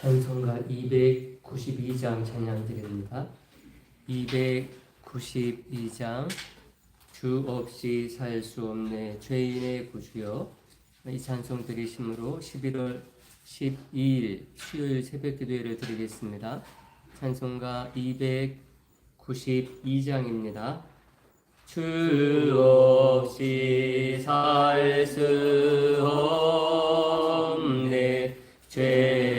찬송가 292장 찬양 드립니다. 292장 주 없이 살 수 없네 죄인의 구주여 이 찬송 드리심으로 11월 12일 수요일 새벽 기도회를 드리겠습니다. 찬송가 292장입니다. 주 없이 살 수 없네 죄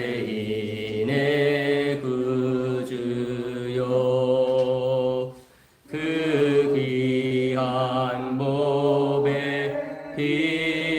Amen.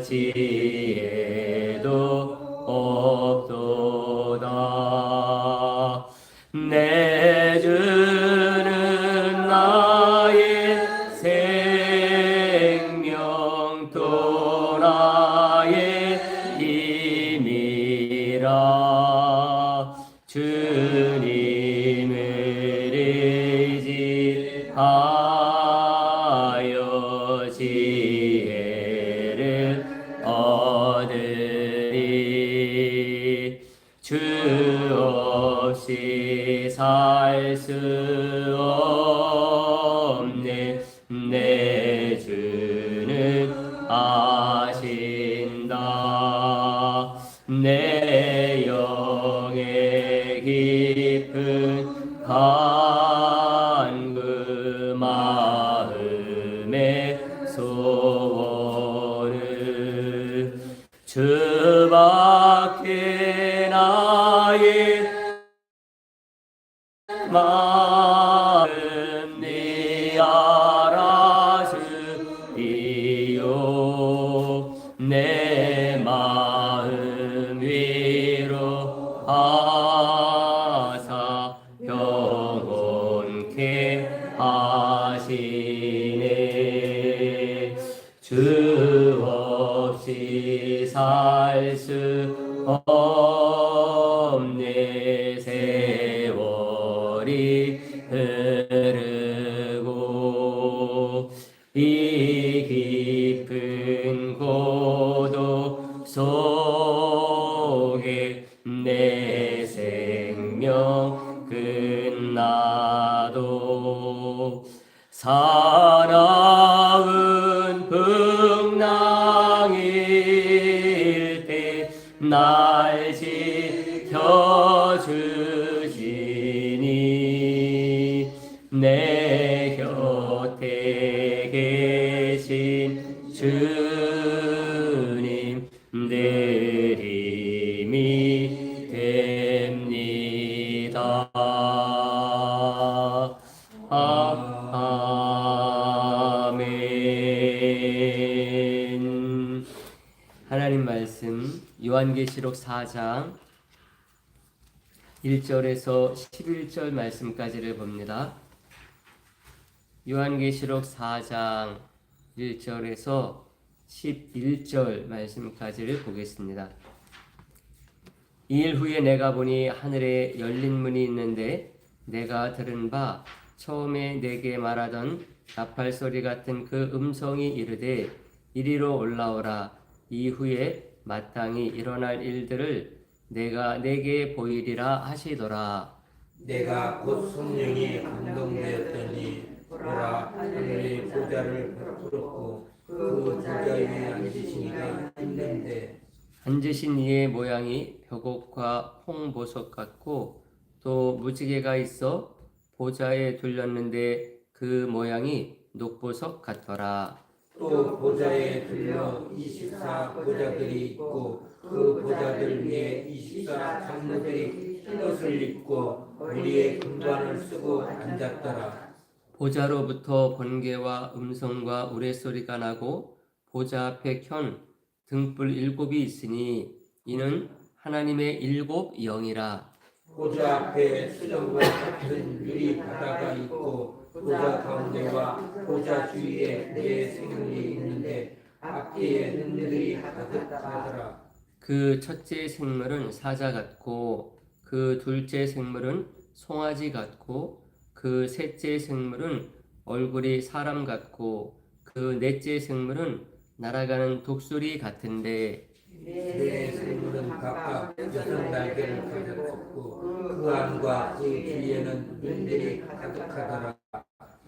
부 내 생명 끝나도 사 1절에서 11절 말씀까지를 봅니다. 요한계시록 4장 1절에서 11절 말씀까지를 보겠습니다. 이 일 후에 내가 보니 하늘에 열린 문이 있는데 내가 들은 바 처음에 내게 말하던 나팔 소리 같은 그 음성이 이르되 이리로 올라오라 이후에 마땅히 일어날 일들을 내가 내게 보이리라 하시더라 내가 곧 성령이 감동되었더니 보라 하늘의 보좌를 뚫었고 그 보좌 위에 앉으시니가 있는데 앉으신 이의 모양이 벽옥과 홍보석 같고 또 무지개가 있어 보좌에 둘렸는데 그 모양이 녹보석 같더라. 또 보좌에 둘러 24 보좌들이 있고 그 보좌들 위에 24 장로들이 흰옷을 입고 머리에 금관을 쓰고 앉았더라. 보좌로부터 번개와 음성과 우레소리가 나고 보좌 앞에 켠 등불 일곱이 있으니 이는 하나님의 일곱 영이라. 보좌 앞에 수정과 같은 유리 바다가 있고 보좌 가운데와 보좌 주위에 네 생물이 있는데 앞뒤에 눈들이 가득 하더라. 그 첫째 생물은 사자 같고 그 둘째 생물은 송아지 같고 그 셋째 생물은 얼굴이 사람 같고 그 넷째 생물은 날아가는 독수리 같은데 네 생물은 각각 여섯 날개를 가졌었고 그 안과 그 뒤에는 눈들이 가득하더라.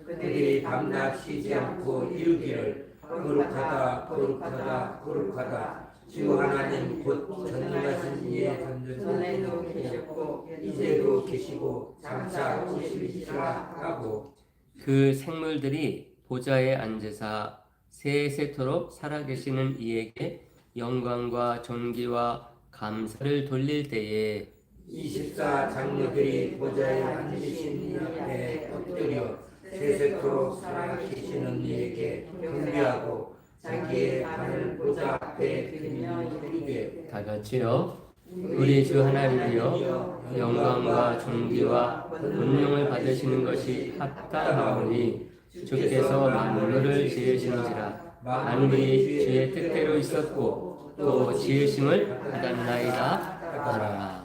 그들이 밤낮 쉬지 않고 이르기를 거룩하다 거룩하다 거룩하다. 주 하나님 곧 전능하신 이의 전전에도 계셨고 이제도 계시고 장차 오시리라 하고. 그 생물들이 보좌에 앉으사 세세토록 살아계시는 이에게 영광과 존귀와 감사를 돌릴 때에 24 장로들이 보좌에 앉으신 이 앞에 엎드려 세세토록 살아계시는 이에게 경배하고 자기의 발을 보좌 앞에 들며 이르되 다 같이요. 우리 주 하나님이여 영광과 존귀와 운명을 받으시는 것이 합당하오니 주께서 만물을 지으시는지라. 만물이 주의 뜻대로 있었고 또 지으심을 받았나이다. 하라.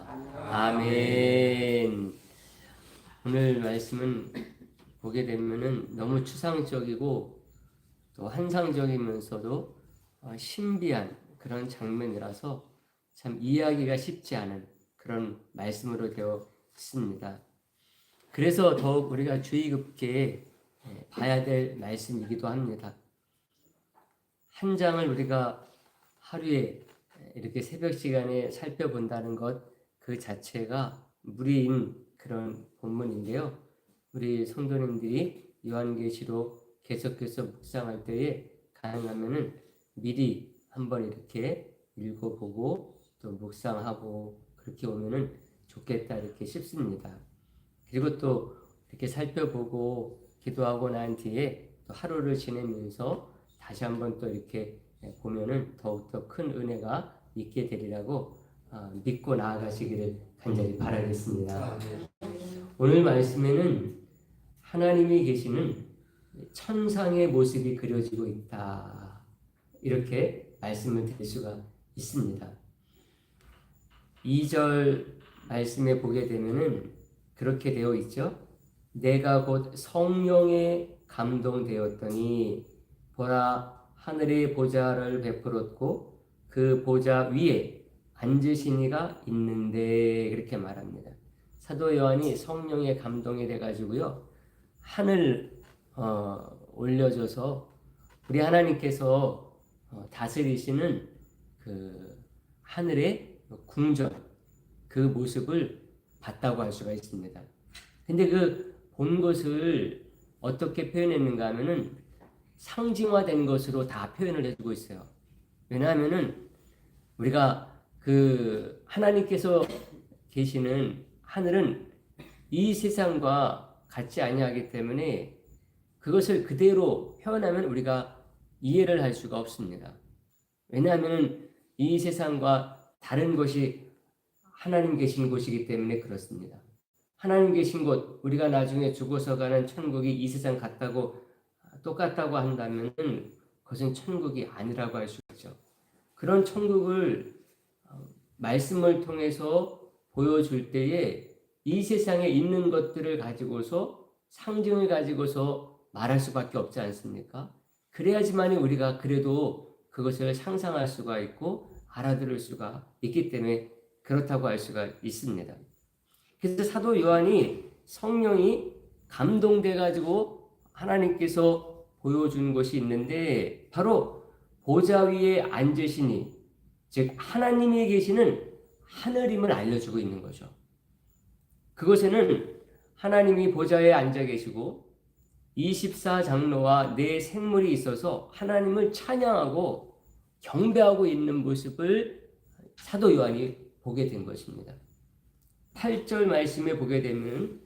아멘. 오늘 말씀은 보게 되면은 너무 추상적이고 또 환상적이면서도 어, 신비한 그런 장면이라서 참 이해하기가 쉽지 않은 그런 말씀으로 되어 있습니다. 그래서 더욱 우리가 주의 깊게 예, 봐야 될 말씀이기도 합니다. 한 장을 우리가 하루에 이렇게 새벽 시간에 살펴본다는 것 그 자체가 무리인 그런 본문인데요. 우리 성도님들이 요한계시록 계속해서 묵상할 때에 가능하면은 미리 한번 이렇게 읽어보고 또 묵상하고 그렇게 오면은 좋겠다 이렇게 싶습니다. 그리고 또 이렇게 살펴보고 기도하고 난 뒤에 또 하루를 지내면서 다시 한번 또 이렇게 보면은 더욱더 큰 은혜가 있게 되리라고 아, 믿고 나아가시기를 간절히 바라겠습니다. 아멘. 오늘 말씀에는 하나님이 계시는 천상의 모습이 그려지고 있다. 이렇게 말씀을 드릴 수가 있습니다. 2절 말씀에 보게 되면은 그렇게 되어 있죠. 내가 곧 성령에 감동되었더니 보라 하늘의 보좌를 베풀었고 그 보좌 위에 앉으신 이가 있는데 그렇게 말합니다. 사도 요한이 성령에 감동이 돼 가지고요. 하늘 어, 올려줘서 우리 하나님께서 어, 다스리시는 그 하늘의 궁전 그 모습을 봤다고 할 수가 있습니다. 근데 그 본 것을 어떻게 표현했는가 하면은 상징화된 것으로 다 표현을 해주고 있어요. 왜냐하면은 우리가 그 하나님께서 계시는 하늘은 이 세상과 같지 아니하기 때문에 그것을 그대로 표현하면 우리가 이해를 할 수가 없습니다. 왜냐하면 이 세상과 다른 것이 하나님 계신 곳이기 때문에 그렇습니다. 하나님 계신 곳, 우리가 나중에 죽어서 가는 천국이 이 세상 같다고 똑같다고 한다면 그것은 천국이 아니라고 할 수 있죠. 그런 천국을 어, 말씀을 통해서 보여줄 때에 이 세상에 있는 것들을 가지고서 상징을 가지고서 말할 수밖에 없지 않습니까? 그래야지만 우리가 그래도 그것을 상상할 수가 있고 알아들을 수가 있기 때문에 그렇다고 할 수가 있습니다. 그래서 사도 요한이 성령이 감동돼 가지고 하나님께서 보여준 것이 있는데 바로 보좌 위에 앉으시니 즉 하나님이 계시는 하늘임을 알려주고 있는 거죠. 그것에는 하나님이 보좌에 앉아 계시고 24장로와 네 생물이 있어서 하나님을 찬양하고 경배하고 있는 모습을 사도 요한이 보게 된 것입니다. 8절 말씀에 보게 되면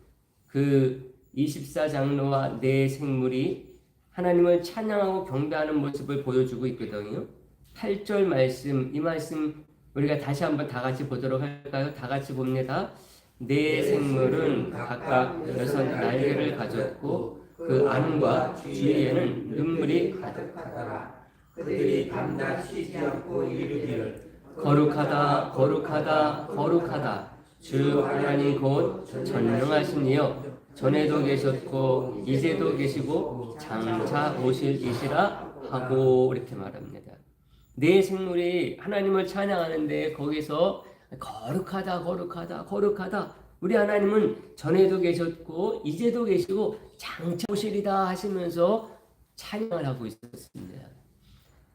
그 24장로와 네 생물이 하나님을 찬양하고 경배하는 모습을 보여주고 있거든요. 8절 말씀, 이 말씀 우리가 다시 한번 다 같이 보도록 할까요? 다 같이 봅니다. 네 생물은 각각 여섯 날개를 가졌고 그 안과 주위에는 눈물이 가득하더라. 그들이 밤낮 쉬지 않고 이르기를 거룩하다, 거룩하다, 거룩하다. 주 하나님 곧 전능하신 이여 전에도 계셨고 이제도 계시고 장차 오실 이시라 하고 이렇게 말합니다. 네 생물이 하나님을 찬양하는데 거기서 거룩하다, 거룩하다, 거룩하다. 우리 하나님은 전에도 계셨고 이제도 계시고 장차 오시리다 하시면서 찬양을 하고 있었습니다.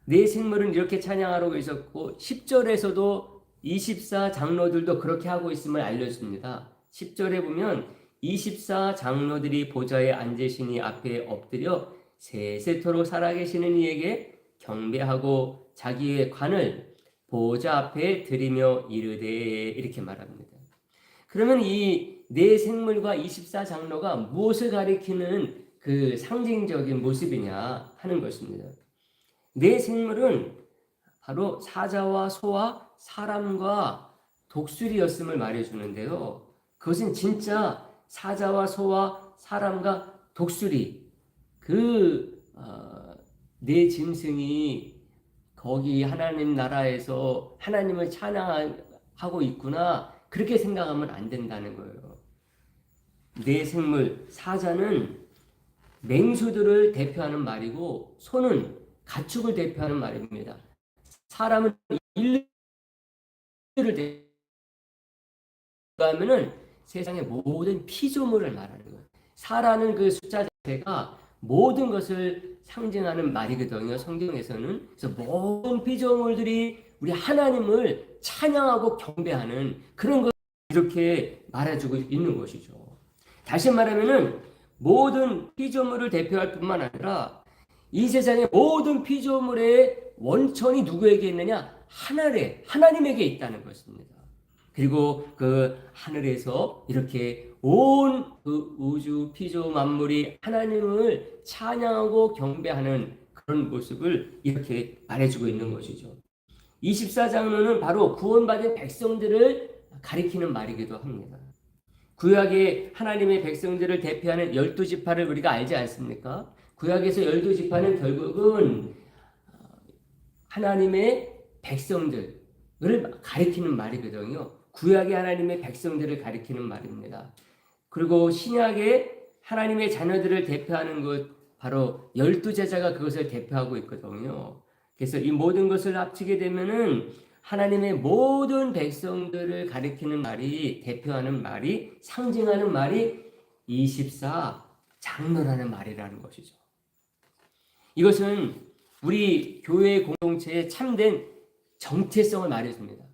네 생물은 이렇게 찬양하고 있었고 10절에서도 24 장로들도 그렇게 하고 있음을 알려줍니다. 10절에 보면 24 장로들이 보좌에 앉으시니 앞에 엎드려 세세토록 살아계시는 이에게 경배하고 자기의 관을 보좌 앞에 드리며 이르되 이렇게 말합니다. 그러면 이 네 생물과 24 장로가 무엇을 가리키는 그 상징적인 모습이냐 하는 것입니다. 네 생물은 바로 사자와 소와 사람과 독수리였음을 말해주는데요. 그것은 진짜 사자와 소와 사람과 독수리 그네 어, 짐승이 거기 하나님 나라에서 하나님을 찬양하고 있구나 그렇게 생각하면 안 된다는 거예요. 네 생물 사자는 맹수들을 대표하는 말이고 소는 가축을 대표하는 말입니다. 사람은 인류를 대표하면은 세상의 모든 피조물을 말하는 거예요. 사라는 그 숫자 자체가 모든 것을 상징하는 말이거든요. 성경에서는 그래서 모든 피조물들이 우리 하나님을 찬양하고 경배하는 그런 것 이렇게 말해주고 있는 것이죠. 다시 말하면은 모든 피조물을 대표할 뿐만 아니라 이 세상의 모든 피조물의 원천이 누구에게 있느냐? 하늘에 하나님에게 있다는 것입니다. 그리고 그 하늘에서 이렇게 온 그 우주 피조 만물이 하나님을 찬양하고 경배하는 그런 모습을 이렇게 말해주고 있는 것이죠. 24장로는 바로 구원받은 백성들을 가리키는 말이기도 합니다. 구약의 하나님의 백성들을 대표하는 열두 지파를 우리가 알지 않습니까? 구약에서 열두 지파는 결국은 하나님의 백성들을 가리키는 말이거든요. 구약의 하나님의 백성들을 가리키는 말입니다. 그리고 신약의 하나님의 자녀들을 대표하는 것 바로 열두 제자가 그것을 대표하고 있거든요. 그래서 이 모든 것을 합치게 되면은 하나님의 모든 백성들을 가리키는 말이 대표하는 말이 상징하는 말이 24 장로라는 말이라는 것이죠. 이것은 우리 교회 공동체의 참된 정체성을 말해줍니다.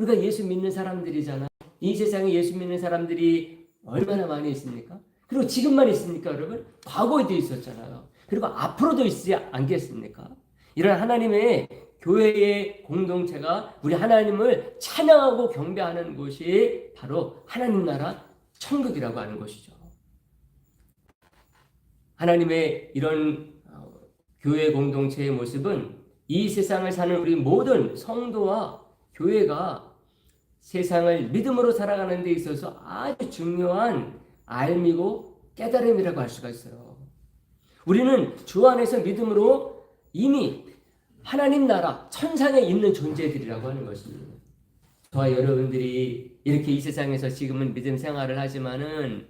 우리가 예수 믿는 사람들이잖아. 이 세상에 예수 믿는 사람들이 얼마나 많이 있습니까? 그리고 지금만 있습니까, 여러분? 과거에도 있었잖아요. 그리고 앞으로도 있지 않겠습니까? 이런 하나님의 교회의 공동체가 우리 하나님을 찬양하고 경배하는 곳이 바로 하나님 나라 천국이라고 하는 것이죠. 하나님의 이런 어, 교회 공동체의 모습은 이 세상을 사는 우리 모든 성도와 교회가 세상을 믿음으로 살아가는 데 있어서 아주 중요한 알미고 깨달음이라고 할 수가 있어요. 우리는 주 안에서 믿음으로 이미 하나님 나라 천상에 있는 존재들이라고 하는 것입니다. 저와 여러분들이 이렇게 이 세상에서 지금은 믿음 생활을 하지만은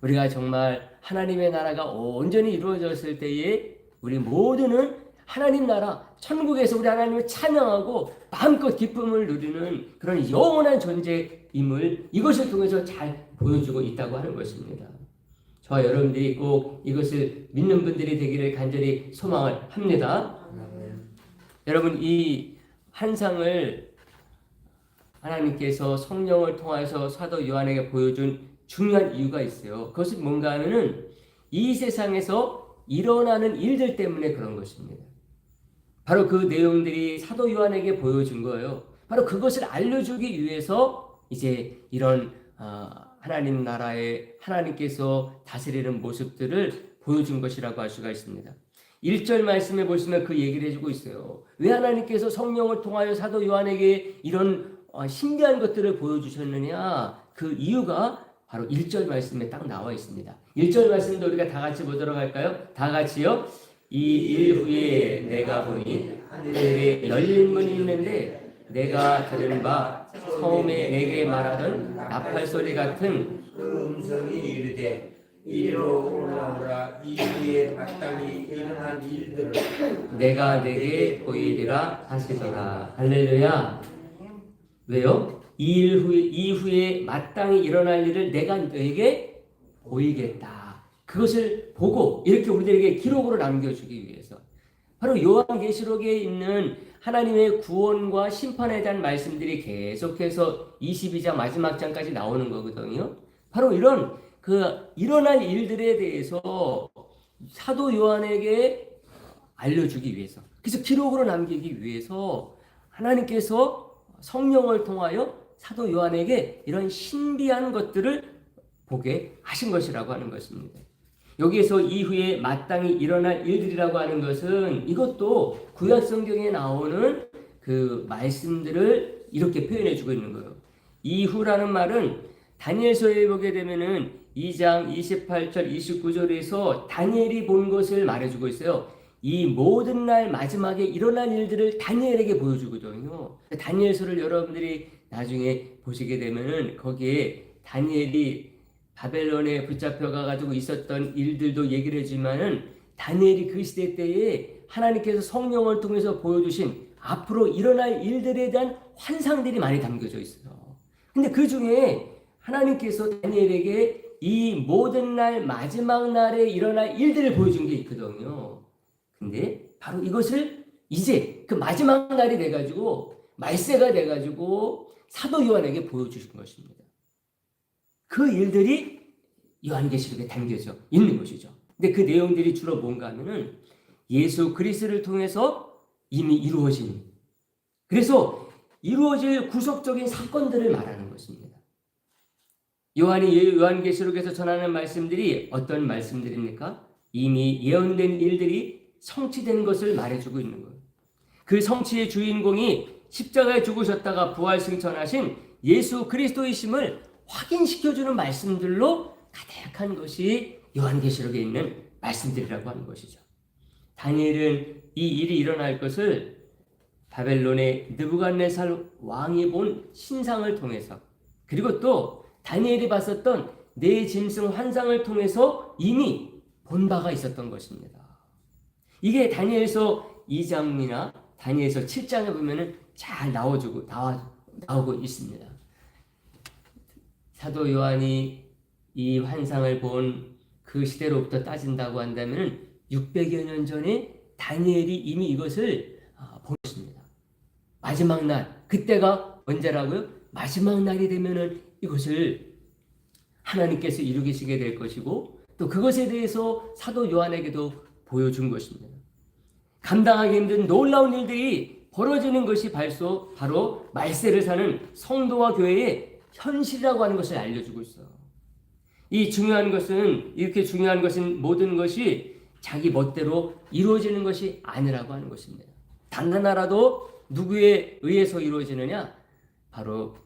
우리가 정말 하나님의 나라가 온전히 이루어졌을 때에 우리 모두는 하나님 나라 천국에서 우리 하나님을 찬양하고 마음껏 기쁨을 누리는 그런 영원한 존재임을 이것을 통해서 잘 보여주고 있다고 하는 것입니다. 저와 여러분들이 꼭 이것을 믿는 분들이 되기를 간절히 소망을 합니다. 여러분 이 환상을 하나님께서 성령을 통해서 사도 요한에게 보여준 중요한 이유가 있어요. 그것은 뭔가 하면은 이 세상에서 일어나는 일들 때문에 그런 것입니다. 바로 그 내용들이 사도 요한에게 보여준 거예요. 바로 그것을 알려주기 위해서 이제 이런 어, 하나님 나라의 하나님께서 다스리는 모습들을 보여준 것이라고 할 수가 있습니다. 1절 말씀에 보시면 그 얘기를 해주고 있어요. 왜 하나님께서 성령을 통하여 사도 요한에게 이런 어, 신비한 것들을 보여주셨느냐? 그 이유가 바로 1절 말씀에 딱 나와 있습니다. 1절 말씀도 우리가 다 같이 보도록 할까요? 다 같이요. 이 일 후에 내가 보니 하늘에 열린 문이 있는데 내가 들은 바 처음에 내게 말하던 나팔 소리 같은 그 음성이 이르되 이리로 올라오라 이 위에 마땅히 일어난 일들을 내가 내게 보이리라 하시더라. 할렐루야. 왜요? 이 일 후에 이후에 마땅히 일어날 일을 내가 너에게 보이겠다. 그것을 보고 이렇게 우리들에게 기록으로 남겨주기 위해서 바로 요한계시록에 있는 하나님의 구원과 심판에 대한 말씀들이 계속해서 22장 마지막 장까지 나오는 거거든요. 바로 이런 그 일어날 일들에 대해서 사도 요한에게 알려주기 위해서 그래서 기록으로 남기기 위해서 하나님께서 성령을 통하여 사도 요한에게 이런 신비한 것들을 보게 하신 것이라고 하는 것입니다. 여기에서 이후에 마땅히 일어날 일들이라고 하는 것은 이것도 구약 성경에 나오는 그 말씀들을 이렇게 표현해 주고 있는 거예요. 이후라는 말은 다니엘서에 보게 되면은 2장 28절 29절에서 다니엘이 본 것을 말해 주고 있어요. 이 모든 날 마지막에 일어날 일들을 다니엘에게 보여주거든요. 다니엘서를 여러분들이 나중에 보시게 되면은 거기에 다니엘이 바벨론에 붙잡혀 가지고 있었던 일들도 얘기를 해주면은 다니엘이 그 시대 때에 하나님께서 성령을 통해서 보여주신 앞으로 일어날 일들에 대한 환상들이 많이 담겨져 있어요. 근데 그 중에 하나님께서 다니엘에게 이 모든 날 마지막 날에 일어날 일들을 보여준 게 있거든요. 근데 바로 이것을 이제 그 마지막 날이 돼 가지고 말세가 돼 가지고 사도 요한에게 보여주신 것입니다. 그 일들이 요한계시록에 담겨져 있는 것이죠. 근데 그 내용들이 주로 뭔가 하면은 예수 그리스도를 통해서 이미 이루어진 그래서 이루어질 구속적인 사건들을 말하는 것입니다. 요한이 예- 요한계시록에서 전하는 말씀들이 어떤 말씀들입니까? 이미 예언된 일들이 성취된 것을 말해주고 있는 거예요. 그 성취의 주인공이 십자가에 죽으셨다가 부활 승천하신 예수 그리스도이심을 확인시켜주는 말씀들로 가득한 것이 요한계시록에 있는 말씀들이라고 하는 것이죠. 다니엘은 이 일이 일어날 것을 바벨론의 느부갓네살 왕이 본 신상을 통해서 그리고 또 다니엘이 봤었던 네 짐승 환상을 통해서 이미 본 바가 있었던 것입니다. 이게 다니엘서 2장이나 다니엘서 7장에 보면은 잘 나와주고 나와 나오고 있습니다. 사도 요한이 이 환상을 본 그 시대로부터 따진다고 한다면 600여 년 전에 다니엘이 이미 이것을 아, 본 것입니다. 마지막 날 그때가 언제라고요? 마지막 날이 되면은 이것을 하나님께서 이루시게 될 것이고 또 그것에 대해서 사도 요한에게도 보여준 것입니다. 감당하기 힘든 놀라운 일들이 벌어지는 것이 바로 말세를 사는 성도와 교회의 현실이라고 하는 것을 알려주고 있어요. 이 중요한 것은 이렇게 중요한 것은 모든 것이 자기 멋대로 이루어지는 것이 아니라고 하는 것입니다. 단 하나라도 누구에 의해서 이루어지느냐? 바로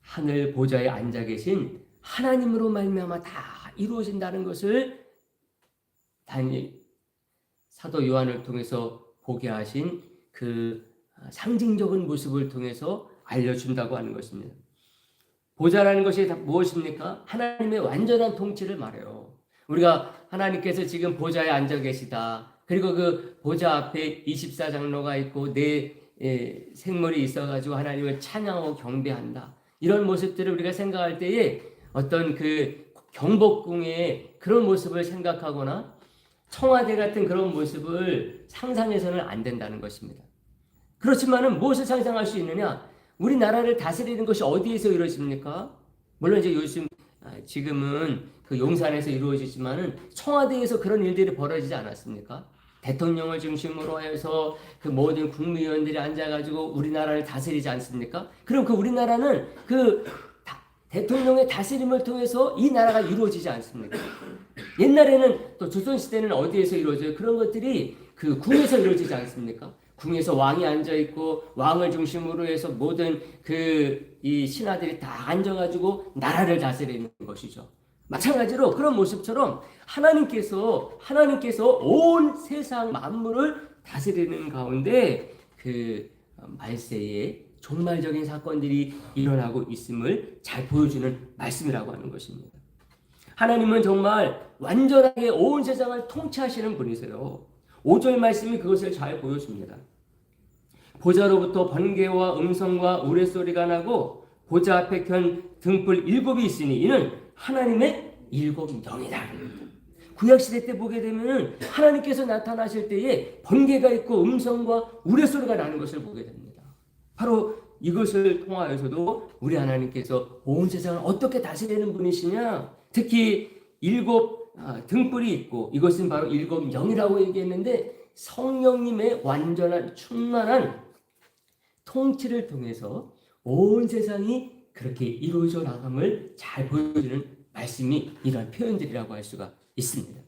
하늘 보좌에 앉아 계신 하나님으로 말미암아 다 이루어진다는 것을 다니 사도 요한을 통해서 보게 하신 그 상징적인 모습을 통해서 알려준다고 하는 것입니다. 보좌라는 것이 다 무엇입니까? 하나님의 완전한 통치를 말해요. 우리가 하나님께서 지금 보좌에 앉아 계시다. 그리고 그 보좌 앞에 24장로가 있고 내 예, 생물이 있어가지고 하나님을 찬양하고 경배한다. 이런 모습들을 우리가 생각할 때에 어떤 그 경복궁의 그런 모습을 생각하거나 청와대 같은 그런 모습을 상상해서는 안 된다는 것입니다. 그렇지만은 무엇을 상상할 수 있느냐? 우리나라를 다스리는 것이 어디에서 이루어집니까? 물론 이제 요즘 아, 지금은 그 용산에서 이루어지지만은 청와대에서 그런 일들이 벌어지지 않았습니까? 대통령을 중심으로 해서 그 모든 국무위원들이 앉아가지고 우리나라를 다스리지 않습니까? 그럼 그 우리나라는 그 다- 대통령의 다스림을 통해서 이 나라가 이루어지지 않습니까? 옛날에는 또 조선시대는 어디에서 이루어져요? 그런 것들이 그 궁에서 이루어지지 않습니까? 궁에서 왕이 앉아 있고 왕을 중심으로 해서 모든 그 이 신하들이 다 앉아가지고 나라를 다스리는 것이죠. 마찬가지로 그런 모습처럼 하나님께서 하나님께서 온 세상 만물을 다스리는 가운데 그 말세에 종말적인 사건들이 일어나고 있음을 잘 보여주는 말씀이라고 하는 것입니다. 하나님은 정말 완전하게 온 세상을 통치하시는 분이세요. 5절 말씀이 그것을 잘 보여줍니다. 보좌로부터 번개와 음성과 우레소리가 나고 보좌 앞에 켠 등불 일곱이 있으니 이는 하나님의 일곱 영이다. 구약 시대 때 보게 되면은 하나님께서 나타나실 때에 번개가 있고 음성과 우레소리가 나는 것을 보게 됩니다. 바로 이것을 통하여서도 우리 하나님께서 온 세상을 어떻게 다스리는 분이시냐? 특히 일곱 아, 등불이 있고 이것은 바로 일곱 영이라고 얘기했는데 성령님의 완전한 충만한 통치를 통해서 온 세상이 그렇게 이루어져 나감을 잘 보여주는 말씀이 이런 표현들이라고 할 수가 있습니다.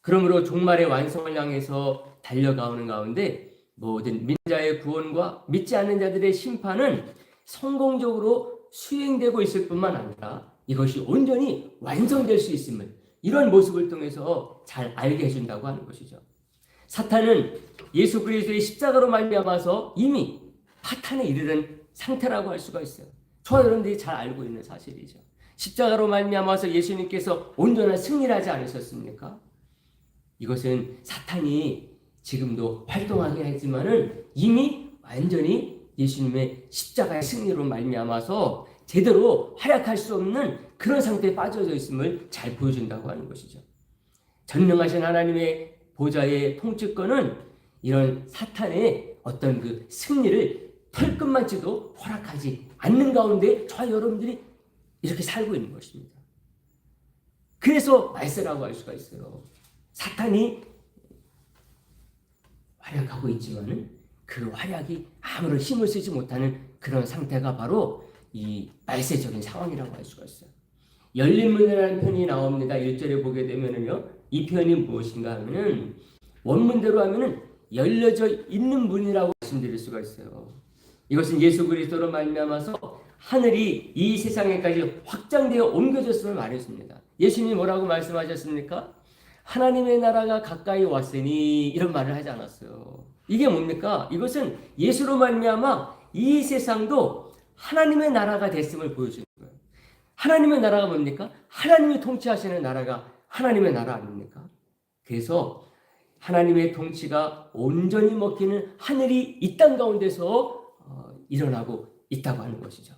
그러므로 종말의 완성을 향해서 달려가오는 가운데 모든 민자의 구원과 믿지 않는 자들의 심판은 성공적으로 수행되고 있을 뿐만 아니라 이것이 온전히 완성될 수 있음을 이런 모습을 통해서 잘 알게 해준다고 하는 것이죠. 사탄은 예수 그리스도의 십자가로 말미암아서 이미 파탄에 이르는 상태라고 할 수가 있어요. 저와 여러분들이 잘 알고 있는 사실이죠. 십자가로 말미암아서 예수님께서 온전한 승리를 하지 않으셨습니까? 이것은 사탄이 지금도 활동하긴 했지만은 이미 완전히 예수님의 십자가의 승리로 말미암아서 제대로 활약할 수 없는 그런 상태에 빠져져 있음을 잘 보여준다고 하는 것이죠. 전능하신 하나님의 보좌의 통치권은 이런 사탄의 어떤 그 승리를 털끝만치도 허락하지 않는 가운데 저와 여러분들이 이렇게 살고 있는 것입니다. 그래서 말세라고 할 수가 있어요. 사탄이 활약하고 있지만은 그 활약이 아무런 힘을 쓰지 못하는 그런 상태가 바로 이 말세적인 상황이라고 할 수가 있어요. 열린 문이라는 편이 나옵니다. 1절에 보게 되면은요. 이 편이 무엇인가 하면은 원문대로 하면은 열려져 있는 문이라고 말씀드릴 수가 있어요. 이것은 예수 그리스도로 말미암아서 하늘이 이 세상에까지 확장되어 옮겨졌음을 말했습니다. 예수님이 뭐라고 말씀하셨습니까? 하나님의 나라가 가까이 왔으니 이런 말을 하지 않았어요. 이게 뭡니까? 이것은 예수로 말미암아 이 세상도 하나님의 나라가 됐음을 보여주는 거예요. 하나님의 나라가 뭡니까? 하나님이 통치하시는 나라가 하나님의 나라 아닙니까? 그래서 하나님의 통치가 온전히 먹히는 하늘이 이 땅 가운데서 어, 일어나고 있다고 하는 것이죠.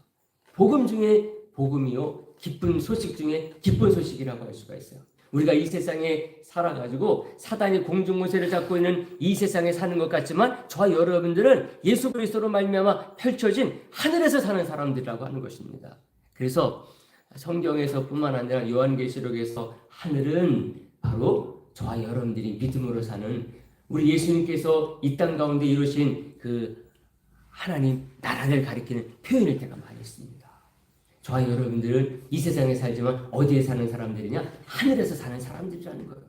복음 중에 복음이요 기쁜 소식 중에 기쁜 소식이라고 할 수가 있어요. 우리가 이 세상에 살아가지고 사단이 공중무쇠를 잡고 있는 이 세상에 사는 것 같지만 저와 여러분들은 예수 그리스도로 말미암아 펼쳐진 하늘에서 사는 사람들이라고 하는 것입니다. 그래서 성경에서뿐만 아니라 요한계시록에서 하늘은 바로 저와 여러분들이 믿음으로 사는 우리 예수님께서 이 땅 가운데 이루신 그 하나님 나라를 가리키는 표현일 때가 많이 있습니다. 저와 여러분들은 이 세상에 살지만 어디에 사는 사람들이냐? 하늘에서 사는 사람들이라는 거예요.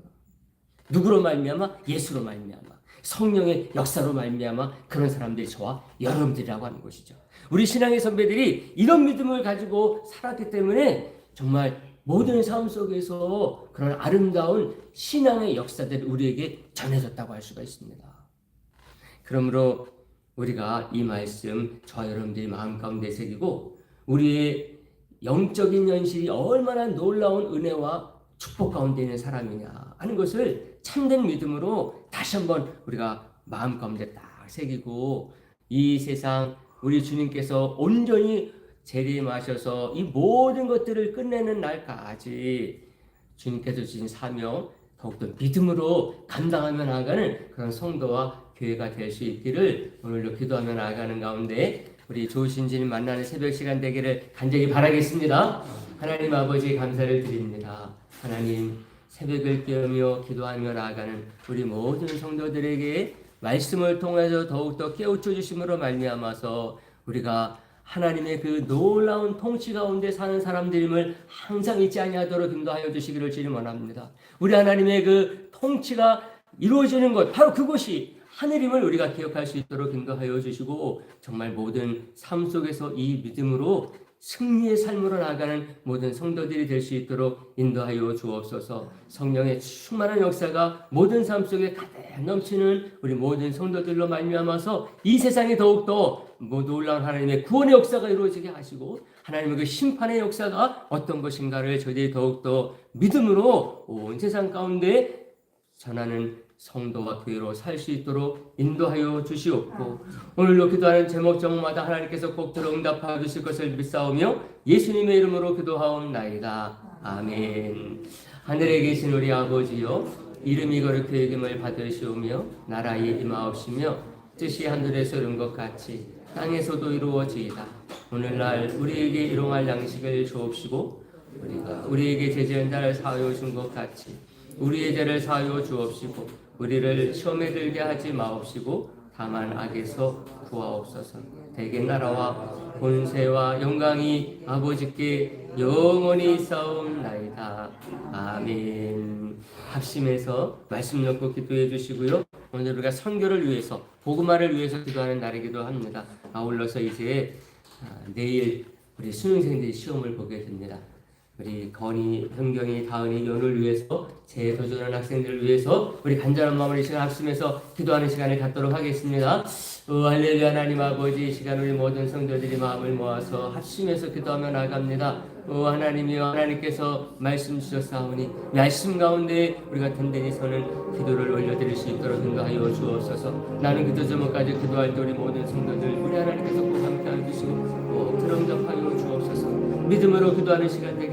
누구로 말미암아? 예수로 말미암아. 성령의 역사로 말미암아 그런 사람들이 저와 여러분들이라고 하는 것이죠. 우리 신앙의 선배들이 이런 믿음을 가지고 살았기 때문에 정말 모든 삶 속에서 그런 아름다운 신앙의 역사들이 우리에게 전해졌다고 할 수가 있습니다. 그러므로 우리가 이 말씀 저와 여러분들이 마음 가운데 새기고 우리의 영적인 현실이 얼마나 놀라운 은혜와 축복 가운데 있는 사람이냐 하는 것을 참된 믿음으로 다시 한번 우리가 마음 가운데 딱 새기고 이 세상 우리 주님께서 온전히 재림하셔서 이 모든 것들을 끝내는 날까지 주님께서 주신 사명 더욱더 믿음으로 감당하며 나아가는 그런 성도와 교회가 될 수 있기를 오늘도 기도하며 나아가는 가운데 우리 좋으신 주님 만나는 새벽 시간 되기를 간절히 바라겠습니다. 하나님 아버지 감사를 드립니다. 하나님 새벽을 깨우며 기도하며 나아가는 우리 모든 성도들에게 말씀을 통해서 더욱더 깨우쳐 주심으로 말미암아서 우리가 하나님의 그 놀라운 통치 가운데 사는 사람들임을 항상 잊지 아니하도록 인도하여 주시기를 주님 원합니다. 우리 하나님의 그 통치가 이루어지는 것 바로 그곳이 하늘임을 우리가 기억할 수 있도록 인도하여 주시고 정말 모든 삶 속에서 이 믿음으로 승리의 삶으로 나아가는 모든 성도들이 될 수 있도록 인도하여 주옵소서. 성령의 충만한 역사가 모든 삶 속에 가득 넘치는 우리 모든 성도들로 말미암아서 이 세상에 더욱더 뭐 놀라운 하나님의 구원의 역사가 이루어지게 하시고 하나님의 그 심판의 역사가 어떤 것인가를 저희들이 더욱더 믿음으로 온 세상 가운데 전하는 성도와 교회로 살 수 있도록 인도하여 주시옵고 오늘도 기도하는 제목 정마다 하나님께서 꼭 들어 응답하여 주실 것을 믿사오며 예수님의 이름으로 기도하옵나이다. 아멘. 하늘에 계신 우리 아버지여 이름이 거룩히 여김을 받으시오며 나라의 임하옵시며 뜻이 하늘에서 이룬 것 같이 땅에서도 이루어지이다. 오늘날 우리에게 일용할 양식을 주옵시고 우리가 우리에게 제재한 자를 사하여 준 것 같이 우리의 죄를 사하여 주옵시고 우리를 시험에 들게 하지 마옵시고 다만 악에서 구하옵소서. 대개 나라와 본세와 영광이 아버지께 영원히 싸움나이다. 아멘. 합심해서 말씀 놓고 기도해 주시고요. 오늘 우리가 선교를 위해서 복음화를 위해서 기도하는 날이기도 합니다. 아울러서 이제 아, 내일 우리 수능생들이 시험을 보게 됩니다 우리 건이, 현경이, 다은이, 연을 위해서 제 도전하는 학생들을 위해서 우리 간절한 마음을 이 시간 합심해서 기도하는 시간을 갖도록 하겠습니다. 오, 할렐루야 하나님 아버지 이 시간 우리 모든 성도들이 마음을 모아서 합심해서 기도하며 나갑니다. 오 하나님이여 하나님께서 말씀 주셨사오니 말씀 가운데 우리가 든든히 서는 기도를 올려드릴 수 있도록 인도하여 주옵소서 나는 기도 제목까지 기도할 때 우리 모든 성도들 우리 하나님께서 꼭 함께하여 주시고 꼭 들음접하여 주옵소서 믿음으로 기도하는 시간 되게